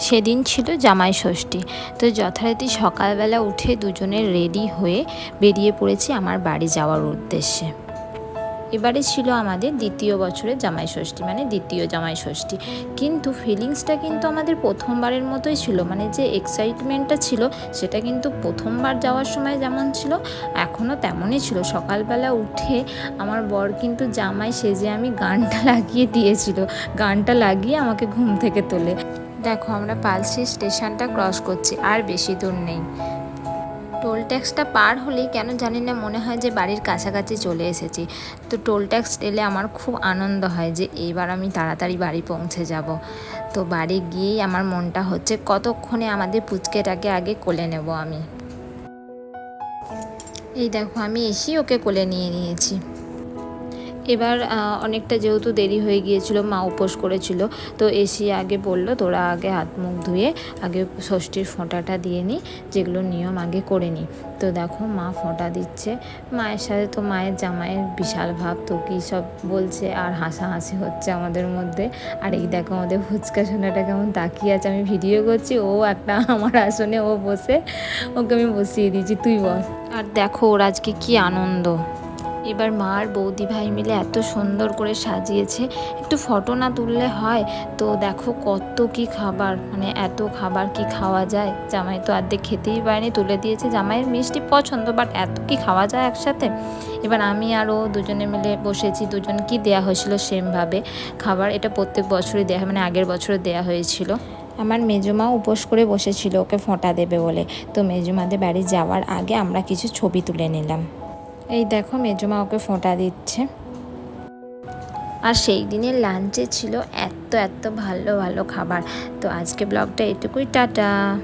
সেদিন ছিল জামাই ষষ্ঠী। তো যথারীতি সকালবেলা উঠে দুজনে রেডি হয়ে বেরিয়ে পড়েছি আমার বাড়ি যাওয়ার উদ্দেশ্যে। এবারে ছিল আমাদের দ্বিতীয় বছরের জামাই ষষ্ঠী মানে দ্বিতীয় জামাই ষষ্ঠী। কিন্তু ফিলিংসটা কিন্তু আমাদের প্রথমবারের মতোই ছিল মানে যে এক্সাইটমেন্টটা ছিল, সেটা কিন্তু প্রথমবার যাওয়ার সময় যেমন ছিল, এখনও তেমনই ছিল। সকালবেলা উঠে আমার বর কিন্তু জামাই সেজে আমি গানটা লাগিয়ে দিয়েছিল, গানটা লাগিয়ে আমাকে ঘুম থেকে তোলে। দেখো, আমরা পালসি স্টেশনটা ক্রস করছি, আর বেশি দূর নেই। টোল ট্যাক্সটা পার হলেই কেন জানি না, মনে হয় যে বাড়ির কাছাকাছি চলে এসেছি। তো টোল ট্যাক্স এলে আমার খুব আনন্দ হয় যে এইবার আমি তাড়াতাড়ি বাড়ি পৌঁছে যাব। তো বাড়ি গিয়েই আমার মনটা হচ্ছে কতক্ষণে আমাদের পুচকেটাকে আগে কোলে নেব আমি। এই দেখো, আমি এসেই ওকে কোলে নিয়ে নিয়েছি। এবার অনেকটা যেহেতু দেরি হয়ে গিয়েছিল, মা উপোস করেছিল, তো এসে আগে বলল, তোরা আগে হাত মুখ ধুয়ে, আগে ষষ্ঠীর ফোঁটাটা দিয়ে নি, যেগুলো নিয়ম আগে করে নি। তো দেখো, মা ফোঁটা দিচ্ছে। মায়ের সাথে তো মায়ের জামাইয়ের বিশাল ভাব, তো কী সব বলছে, আর হাসাহাসি হচ্ছে আমাদের মধ্যে। আর এই দেখো, আমাদের ফুচকা সোনাটা কেমন তাকিয়ে আছে। আমি ভিডিও করছি, ও একটা আমার আসনে, ও বসে, ওকে আমি বসিয়ে দিয়েছি, তুই বস আর দেখো, ওর আজকে কি আনন্দ। এবার মা আর বৌদি ভাই মিলে এত সুন্দর করে সাজিয়েছে। একটু ফটো না তুললে হয়? তো দেখো কত কি খাবার মানে এত খাবার কি খাওয়া যায়? জামাই তো অর্ধেক খেতেই পারেনি, তুলে দিয়েছে। জামাইয়ের মিষ্টি পছন্দ বাট এত কি খাওয়া যায় একসাথে? এবার আমি আর ও দুজনে মিলে বসেছি, দুজন কি দেয়া হয়েছিল সেমভাবে। খাবার এটা প্রত্যেক বছরই দেওয়া মানে আগের বছরে দেয়া হয়েছিল। আমার মেজমা উপোস করে বসেছিল, ওকে ফোঁটা দেবে বলে। তো মেজমাদের বাড়ি যাওয়ার আগে আমরা কিছু ছবি তুলে নিলাম। এই দেখো মেজমা ওকে ফোঁটা দিচ্ছে। আর সেই দিনের লাঞ্চে ছিল এত এত ভালো ভালো খাবার। তো আজকে ব্লগটা এটুকুই, টাটা।